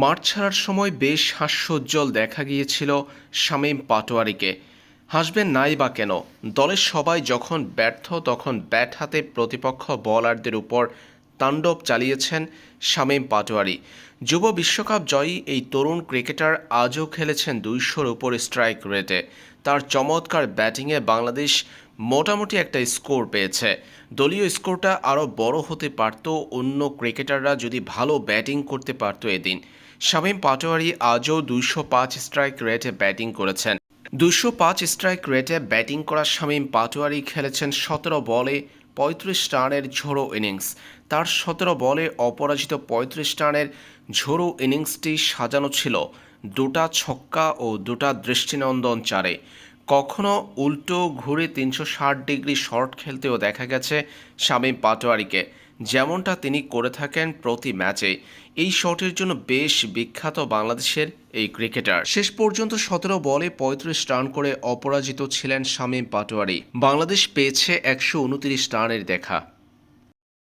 মাঠ ছাড়ার সময় বেশ হাস্যোজ্জ্বল দেখা গিয়েছিল শামীম পাটোয়ারিকে। হাসবেন নাই বা কেন? দলের সবাই যখন ব্যর্থ, তখন ব্যাট হাতে প্রতিপক্ষ বলারদের উপর তাণ্ডব চালিয়েছেন শামীম পাটোয়ারি। যুব বিশ্বকাপ জয়ী এই তরুণ ক্রিকেটার আজও খেলেছেন দুইশোর উপর স্ট্রাইক রেটে। তার চমৎকার ব্যাটিংয়ে বাংলাদেশ মোটামুটি একটা স্কোর পেয়েছে। দলীয় স্কোরটা আরও বড় হতে পারত, অন্য ক্রিকেটাররা যদি ভালো ব্যাটিং করতে পারত এদিন। শামীম পাটোয়ারি আজও দুইশো পাঁচ স্ট্রাইক রেটে ব্যাটিং করেছেন। দুশো পাঁচ স্ট্রাইক রেটে ব্যাটিং করা শামীম পাটোয়ারি খেলেছেন সতেরো বলে পঁয়ত্রিশ রানের ঝোড়ো ইনিংস। তার সতেরো বলে অপরাজিত পঁয়ত্রিশ রানের ঝোড়ো ইনিংসটি সাজানো ছিল। দুটা ছক্কা ও দুটা দৃষ্টিনন্দন চারে। কখনো উল্টো ঘুরে তিনশো ষাট ডিগ্রি শর্ট খেলতেও দেখা গেছে শামীম পাটোয়ারিকে। যেমনটা তিনি করে থাকেন প্রতি ম্যাচে এই শটের জন্য বেশ বিখ্যাত বাংলাদেশের এই ক্রিকেটার। শেষ পর্যন্ত সতেরো বলে পঁয়ত্রিশ রান করে অপরাজিত ছিলেন শামীম পাটোয়ারি। বাংলাদেশ পেয়েছে একশো উনত্রিশ রানের দেখা।